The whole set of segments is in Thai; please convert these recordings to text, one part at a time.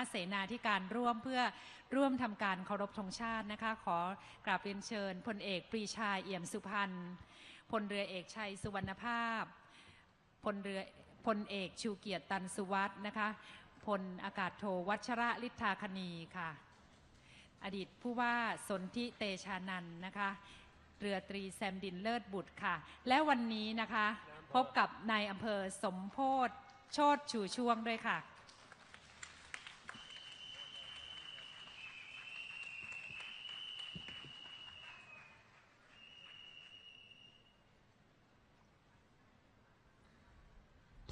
ะเสนาธิการร่วมเพื่อร่วมทำการเคารพธงชาตินะคะ ขอกราบเรียนเชิญพลเอกปรีชาเอี่ยมสุพรรณพลเรือเอกชัยสุวรรณภาพพลเรือพลเอกชูเกียรติตันสุวัฒน์นะคะพลอากาศโทวัชระฤทธาคณีค่ะ อดีตผู้ว่าสนธิเตชานันนะคะ เรือตรีแซมดินเลิศบุตรค่ะ และวันนี้นะคะ พบกับนายอำเภอสมโพธโชดชูช่วงด้วยค่ะ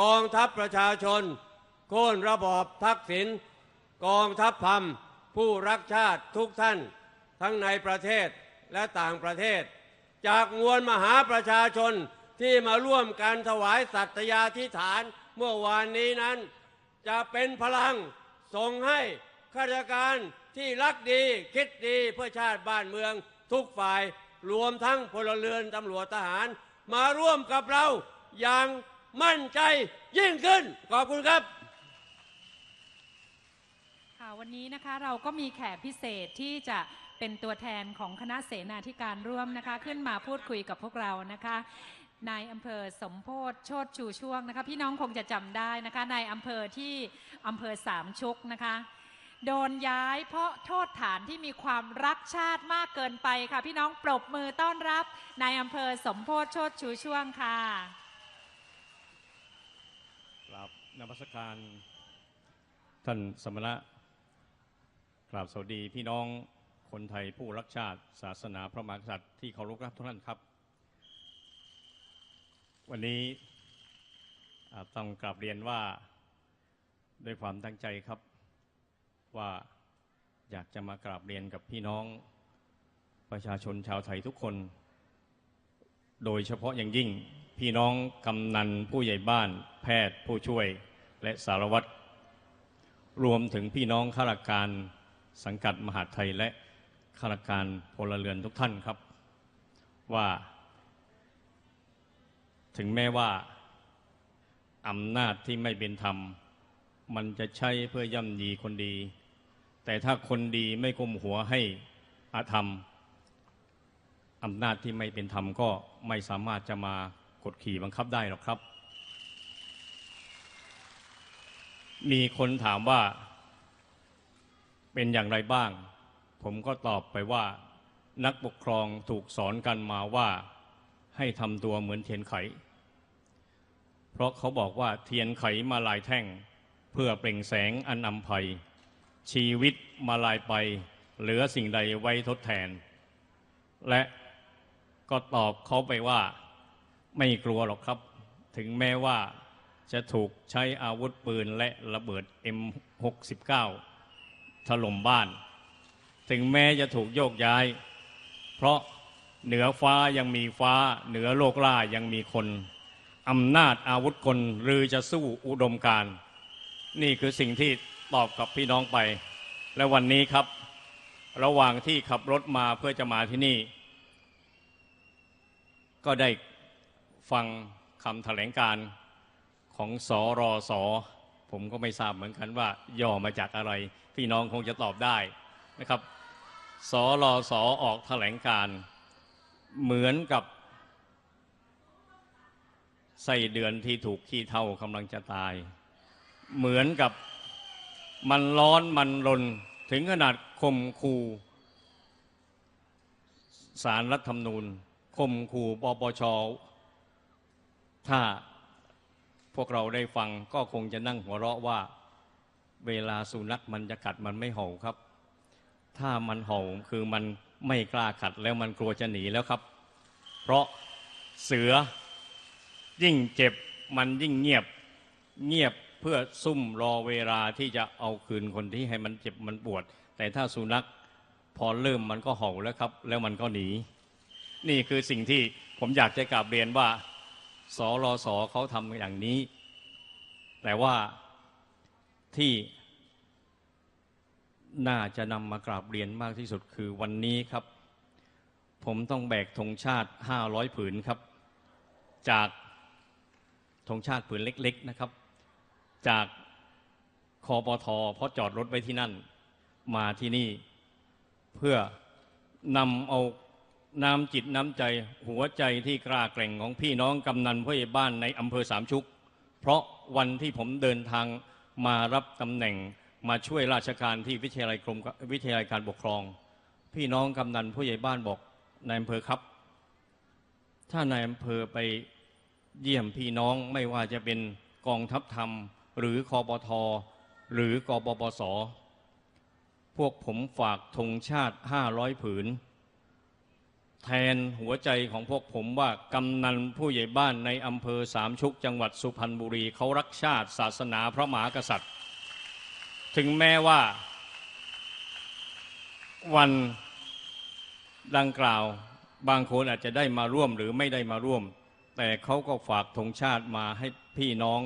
กองทัพประชาชน โค่นระบอบทักษิณกองทัพพรมผู้รักชาติทุกท่าน ทั้งในประเทศและต่างประเทศ จากมวลมหาประชาชนที่มาร่วมกันถวายสัตยาธิฐานเมื่อวานนี้นั้น จะเป็นพลังส่งให้ข้าราชการที่รักดีคิดดีเพื่อชาติบ้านเมืองทุกฝ่ายรวมทั้งพลเรือนตำรวจทหาร มาร่วมกับเราอย่าง มั่นใจยิ่งขึ้น ขอบคุณครับค่ะวันนี้นะคะเราก็มีแขกพิเศษที่จะเป็นตัวแทนของคณะเสนาธิการร่วมนะคะ ขึ้นมาพูดคุยกับพวกเรานะคะนายอำเภอสมโพธโชดชูช่วงนะคะพี่น้องคงจะจำได้นะคะนายอำเภอที่อำเภอสามชุกนะคะ โดนย้ายเพราะโทษฐานที่มีความรักชาติมากเกินไปค่ะ พี่น้องปรบมือต้อนรับนายอำเภอสมโพธโชดชูช่วงค่ะ กราบ นมัสการท่านสมณะกราบสวัสดีพี่น้องคนไทยผู้รักชาติศาสนาพระมหากษัตริย์ที่เคารพรักทุกท่านครับ วันนี้ต้องกราบเรียนว่าด้วยความตั้งใจครับ ว่าอยากจะมากราบเรียนกับพี่น้องประชาชนชาวไทยทุกคน โดยเฉพาะอย่างยิ่งพี่น้องกำนันผู้ใหญ่บ้านแพทย์ผู้ช่วย และสารวัตรรวมถึงพี่น้องข้าราชการสังกัดมหาดไทยและข้าราชการพลเรือนทุกท่านครับ ว่า ถึงแม้ว่าอำนาจที่ไม่เป็นธรรม มันจะใช้เพื่อย่ำยีคนดี แต่ถ้าคนดีไม่ก้มหัวให้อาธรรมอำนาจที่ไม่เป็นธรรมก็ไม่สามารถจะมากดขี่บังคับได้หรอกครับ มีคนถามว่า เป็นอย่างไรบ้าง ผมก็ตอบไปว่า นักปกครองถูกสอนกันมาว่า ให้ทำตัวเหมือนเทียนไข เพราะเขาบอกว่าเทียนไขมาลายแท่ง เพื่อเปล่งแสงอันอำไพยชีวิตมาลายไป เหลือสิ่งใดไว้ทดแทน และก็ตอบเขาไปว่า ไม่กลัวหรอกครับ ถึงแม้ว่า จะถูกใช้อาวุธปืนและระเบิด M69 ถล่มบ้าน ถึงแม้จะถูกโยกย้าย เพราะเหนือฟ้ายังมีฟ้า เหนือโลกล่ายังมีคนอำนาจอาวุธคนหรือจะสู้อุดมการ นี่คือสิ่งที่ตอบกับพี่น้องไป และวันนี้ครับ ระหว่างที่ขับรถมาเพื่อจะมาที่นี่ ก็ได้ฟังคำแถลงการ ของสอรอสอผมก็ไม่ทราบเหมือนกันว่า ย่อมาจากอะไร พี่น้องคงจะตอบได้นะครับสอรอสอออกแถลงการ เหมือนกับไส้เดือนที่ถูกขี้เท่ากำลังจะตาย เหมือนกับมันร้อนมันรนถึงขนาดข่มขู่สารรัฐธรรมนูญข่มขู่ปปชถ้า พวกเราได้ฟังก็คงจะนั่งหัวเราะว่า เวลาสุนัขมันจะกัดมันไม่เห่าครับ ถ้ามันเห่าคือมันไม่กล้าขัดแล้วมันกลัวจะหนีแล้วครับ เพราะเสือยิ่งเจ็บมันยิ่งเงียบเงียบเพื่อซุ่มรอเวลาที่จะเอาคืนคนที่ให้มันเจ็บมันปวด แต่ถ้าสุนัขพอเริ่มมันก็เห่าแล้วครับ แล้วมันก็หนี นี่คือสิ่งที่ผมอยากจะกราบเรียนว่า สรสเขาทำอย่างนี้ แต่ว่าที่น่าจะนำมากราบเรียนมากที่สุดคือวันนี้ครับ ผมต้องแบกธงชาติ 500 ผืนครับ จากธงชาติผืนเล็ก ๆนะครับ จากคอปทเพราะจอดรถไว้ที่นั่น มาที่นี่ เพื่อนำเอา น้ำจิตน้ำใจหัวใจที่กล้าแกร่งของพี่น้องกำนันผู้ใหญ่บ้านในอำเภอสามชุก เพราะวันที่ผมเดินทางมารับตำแหน่งมาช่วยราชการที่วิทยาลัยกรมวิทยาลัยการปกครอง พี่น้องกำนันผู้ใหญ่บ้านบอกนายอำเภอครับ ถ้านายอำเภอไปเยี่ยมพี่น้องไม่ว่าจะเป็นกองทัพธรรม หรือคอปทหรือกปปสพวกผมฝากธงชาติ 500 ผืน แทนหัวใจของพวกผมว่ากำนันผู้ใหญ่บ้านในอำเภอสามชุกจังหวัดสุพรรณบุรีเขารักชาติศาสนาพระมหากษัตริย์ ถึงแม้ว่า วันดังกล่าวบางคนอาจจะได้มาร่วมหรือไม่ได้มาร่วม แต่เขาก็ฝากธงชาติมาให้พี่น้อง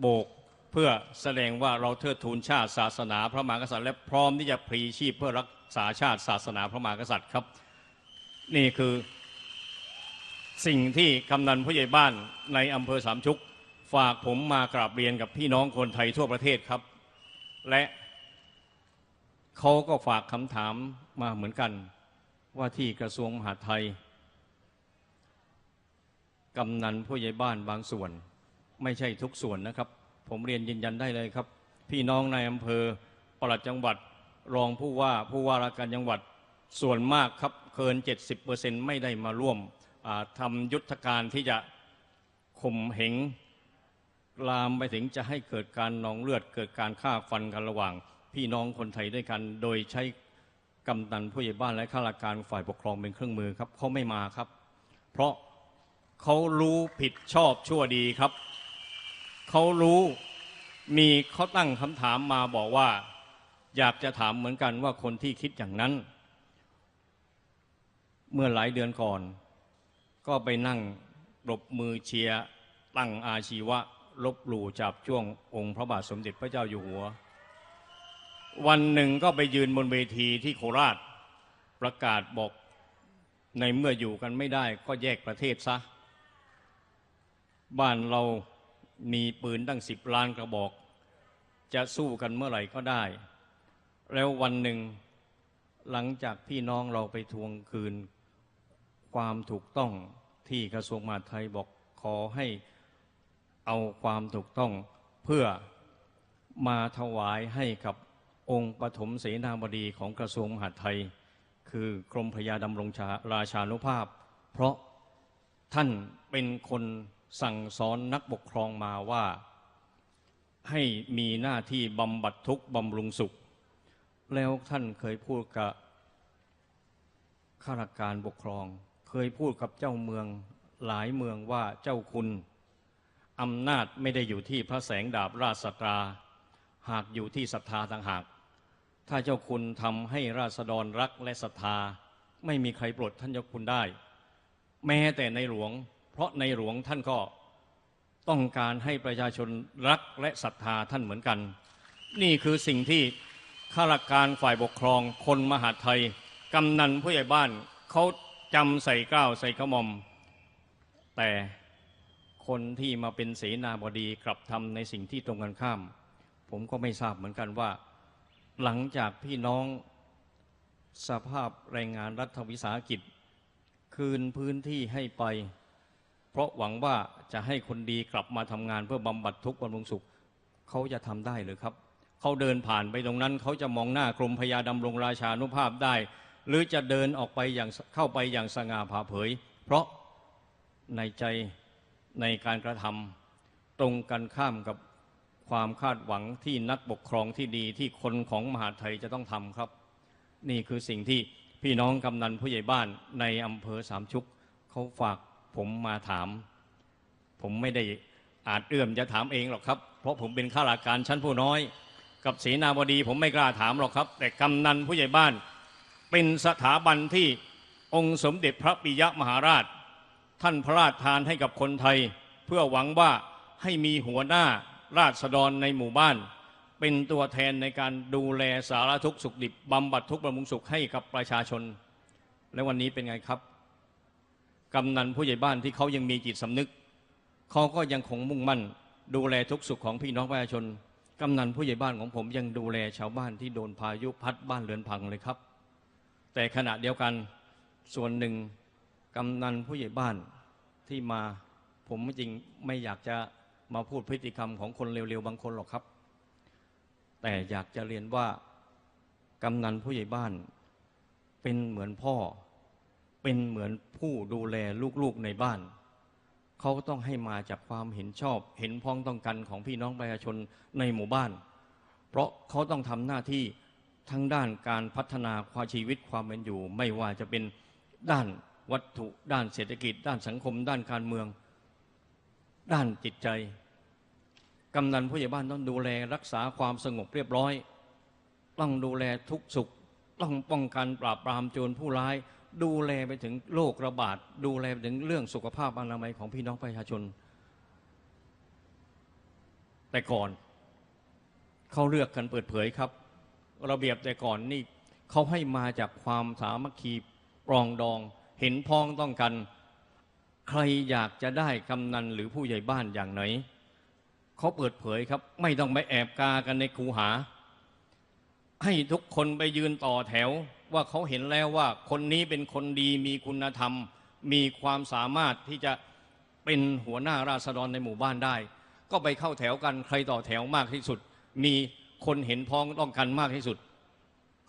โบกเพื่อแสดงว่าเราเทิดทูนชาติศาสนาพระมหากษัตริย์ และพร้อมที่จะพลีชีพเพื่อรักษาชาติศาสนาพระมหากษัตริย์ครับ นี่คือสิ่งที่กำนันผู้ใหญ่บ้านในอำเภอสามชุก ฝากผมมากราบเรียนกับพี่น้องคนไทยทั่วประเทศครับ และเขาก็ฝากคำถามมาเหมือนกัน ว่าที่กระทรวงมหาดไทยกำนันผู้ใหญ่บ้านบางส่วน ไม่ใช่ทุกส่วนนะครับ ผมเรียนยืนยันได้เลยครับ พี่น้องในอำเภอปลัดจังหวัด รองผู้ว่าผู้ว่าราชการจังหวัดส่วนมากครับ เกิน 70%ไม่ได้มาร่วมทำยุทธการที่จะข่มเหงลามไปถึงจะให้เกิดการนองเลือด เกิดการฆ่าฟันกันระหว่าง พี่น้องคนไทยด้วยกัน โดยใช้กำนันผู้ใหญ่บ้านและข้าราชการฝ่ายปกครองเป็นเครื่องมือครับเขาไม่มาครับ เพราะเขารู้ผิดชอบชั่วดีครับเขารู้มีเขาตั้งคำถามมาบอกว่า อยากจะถามเหมือนกันว่าคนที่คิดอย่างนั้น เมื่อหลายเดือนก่อน ก็ไปนั่งปรบมือเชียร์ตั้งอาชีวะ ลบหลู่จับจ้วงองค์พระบาทสมเด็จพระเจ้าอยู่หัว วันหนึ่งก็ไปยืนบนเวทีที่โคราชประกาศบอกในเมื่ออยู่กันไม่ได้ก็แยกประเทศซะ บ้านเรามีปืนตั้งสิบล้านกระบอก จะสู้กันเมื่อไหร่ก็ได้ แล้ววันหนึ่งหลังจากพี่น้องเราไปทวงคืน ความถูกต้องที่กระทรวงมหาดไทยบอกขอให้เอาความถูกต้องเพื่อมาถวายให้กับองค์ปฐมเสนาบดีของกระทรวงมหาดไทย คือกรมพระยาดำรงชาราชานุภาพ เพราะท่านเป็นคนสั่งสอนนักปกครองมาว่า ให้มีหน้าที่บำบัดทุกข์บำรุงสุข แล้วท่านเคยพูดกับข้าราชการปกครอง เคยพูดกับเจ้าเมืองหลายเมืองว่าเจ้าคุณอำนาจไม่ได้อยู่ที่พระแสงดาบราชสตรา หากอยู่ที่ศรัทธาต่างหาก ถ้าเจ้าคุณทำให้ราษฎรรักและศรัทธา ไม่มีใครปลดท่านเจ้าคุณได้ แม้แต่ในหลวง เพราะในหลวงท่านก็ต้องการให้ประชาชนรักและศรัทธาท่านเหมือนกัน นี่คือสิ่งที่ข้าราชการฝ่ายปกครองคนมหาไทยกำนันผู้ใหญ่บ้านเขา จำใส่กล้าวใส่ขมอม แต่คนที่มาเป็นเสนาบดีกลับทำในสิ่งที่ตรงกันข้าม ผมก็ไม่ทราบเหมือนกันว่า หลังจากพี่น้องสภาพแรงงานรัฐวิสาหกิจ คืนพื้นที่ให้ไป เพราะหวังว่าจะให้คนดีกลับมาทำงานเพื่อบำบัดทุกข์บำรุงสุข เขาจะทำได้หรือครับ เขาเดินผ่านไปตรงนั้น เขาจะมองหน้ากรมพยาดำรงราชานุภาพได้ หรือจะเดินออกไปอย่างเข้าไปอย่างสง่าผ่าเผย เพราะในใจในการกระทำตรงกันข้ามกับความคาดหวังที่นักปกครองที่ดีที่คนของมหาไทยจะต้องทำครับ นี่คือสิ่งที่พี่น้องกำนันผู้ใหญ่บ้านในอำเภอสามชุกเขาฝากผมมาถาม ผมไม่ได้อาจเอื้อมจะถามเองหรอกครับ เพราะผมเป็นข้าราชการชั้นผู้น้อย กับเสนาบดีผมไม่กล้าถามหรอกครับ แต่กำนันผู้ใหญ่บ้าน เป็นสถาบันที่องค์สมเด็จพระปิยมหาราช ท่านพระราชทานให้กับคนไทย เพื่อหวังว่าให้มีหัวหน้าราษฎรในหมู่บ้าน เป็นตัวแทนในการดูแลสารทุกข์สุขดิบบำบัดทุกข์บำรุงสุขให้กับประชาชน และวันนี้เป็นไงครับ กำนันผู้ใหญ่บ้านที่เขายังมีจิตสำนึกเขาก็ยังคงมุ่งมั่น ดูแลทุกสุขของพี่น้องประชาชนกำนันผู้ใหญ่บ้านของผมยังดูแลชาวบ้านที่โดนพายุพัดบ้านเรือนพังเลยครับ แต่ขณะเดียวกันส่วนหนึ่งกำนันผู้ใหญ่บ้านที่มาผมจริงไม่อยากจะมาพูดพฤติกรรมของคนเร็วๆบางคนหรอกครับ แต่อยากจะเรียนว่ากำนันผู้ใหญ่บ้าน เป็นเหมือนพ่อ เป็นเหมือนผู้ดูแลลูกๆในบ้าน เขาต้องให้มาจากความเห็นชอบ เห็นพ้องต้องกันของพี่น้องประชาชนในหมู่บ้าน เพราะเขาต้องทำหน้าที่ ทั้งด้านการพัฒนาความชีวิตความเป็นอยู่ ไม่ว่าจะเป็นด้านวัตถุด้านเศรษฐกิจ ด้านสังคม ด้านการเมือง ด้านจิตใจกำนันผู้ใหญ่บ้านต้องดูแลรักษาความสงบเรียบร้อย ต้องดูแลทุกสุข ต้องป้องกันปราบปรามโจรผู้ร้าย ดูแลไปถึงโรคระบาด ดูแลไปถึงเรื่องสุขภาพอนามัยของพี่น้องประชาชน แต่ก่อนเขาเลือกกันเปิดเผยครับ ระเบียบแต่ก่อนนี่เขาให้มาจากความสามัคคีปรองดอง เห็นพ้องต้องกัน ใครอยากจะได้กำนันหรือผู้ใหญ่บ้านอย่างไหนเขาเปิดเผยครับ ไม่ต้องไปแอบกากันในคูหา ให้ทุกคนไปยืนต่อแถวว่าเขาเห็นแล้วว่าคนนี้เป็นคนดีมีคุณธรรม มีความสามารถที่จะเป็นหัวหน้าราษฎรในหมู่บ้านได้ ก็ไปเข้าแถวกันใครต่อแถวมากที่สุด มี คนเห็นพ้องต้องกันมากที่สุด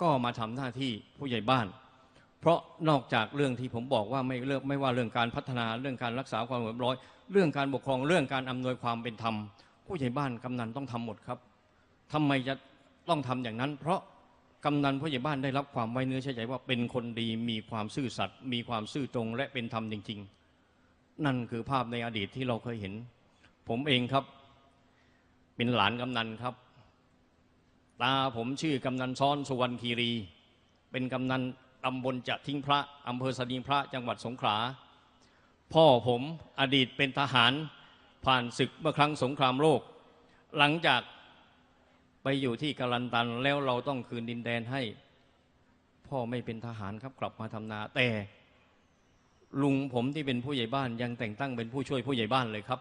ก็มาทำหน้าที่ผู้ใหญ่บ้าน เพราะนอกจากเรื่องที่ผมบอกว่าไม่เลือกไม่ว่าเรื่องการพัฒนาเรื่องการรักษาความเรียบร้อย เรื่องการปกครองเรื่องการอำนวยความเป็นธรรม ผู้ใหญ่บ้านกำนันต้องทำหมดครับทำไมจะต้องทำอย่างนั้น เพราะกำนันผู้ใหญ่บ้านได้รับความไว้เนื้อเชื่อใจว่าเป็นคนดีมีความซื่อสัตย์มีความซื่อตรงและเป็นธรรมจริง ๆ นั่นคือภาพในอดีตที่เราเคยเห็น ผมเองครับ เป็นหลานกำนันครับ ตาผมชื่อกำนันซ้อนสุวรรณคีรี เป็นกำนันตำบลจะทิ้งพระอำเภอสนิงพระจังหวัดสงขลา พ่อผมอดีตเป็นทหารผ่านศึกเมื่อครั้งสงครามโลก หลังจากไปอยู่ที่กาลันตันแล้วเราต้องคืนดินแดนให้ พ่อไม่เป็นทหารครับกลับมาทำนาแต่ ลุงผมที่เป็นผู้ใหญ่บ้านยังแต่งตั้งเป็นผู้ช่วยผู้ใหญ่บ้านเลยครับ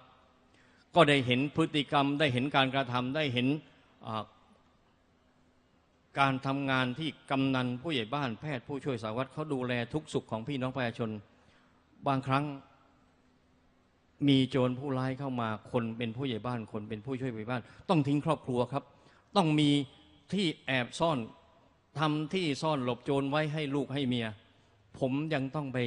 ก็ได้เห็นพฤติกรรมได้เห็นการกระทำได้เห็น การทำงานที่กำนันผู้ใหญ่บ้านแพทย์ผู้ช่วยสารวัตรเขาดูแลทุกสุขของพี่น้องประชาชน บางครั้งมีโจรผู้ร้ายเข้ามาคนเป็นผู้ใหญ่บ้านคนเป็นผู้ช่วยผู้ใหญ่บ้าน ต้องทิ้งครอบครัวครับ ต้องมีที่แอบซ่อนทำที่ซ่อนหลบโจรไว้ให้ลูกให้เมีย ผมยังต้องไป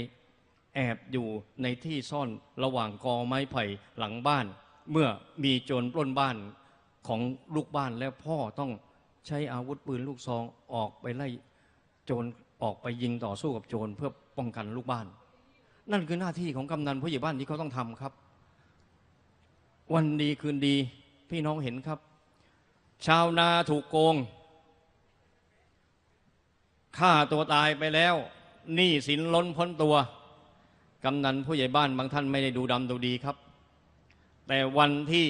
แอบอยู่ในที่ซ่อนระหว่างกอไม้ไผ่หลังบ้าน เมื่อมีโจรปล้นบ้านของลูกบ้านแล้วพ่อต้อง ใช้อาวุธปืนลูกซองออกไปไล่โจรออกไปยิงต่อสู้กับโจรเพื่อป้องกันลูกบ้าน นั่นคือหน้าที่ของกำนันผู้ใหญ่บ้านที่เขาต้องทำครับ วันดีคืนดีพี่น้องเห็นครับ ชาวนาถูกโกงฆ่าตัวตายไปแล้วหนี้สินล้นพ้นตัว กำนันผู้ใหญ่บ้านบางท่านไม่ได้ดูดำดูดีครับ แต่วันที่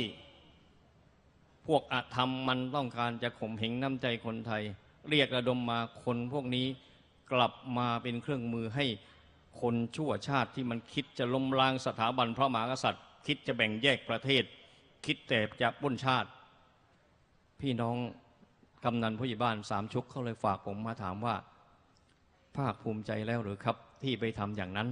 วกอธรรมมันต้องการจะข่มเหงน้ำใจคนไทย เรียกระดมมาคนพวกนี้กลับมาเป็นเครื่องมือให้คนชั่วชาติที่มันคิดจะล้มล้างสถาบันพระมหากษัตริย์ คิดจะแบ่งแยกประเทศ คิดแต่จะป้นชาติ พี่น้องกำนันผู้ใหญ่บ้านสามชุกเขาเลยฝากผมมาถามว่า ภาคภูมิใจแล้วหรือครับ ที่ไปทำอย่างนั้น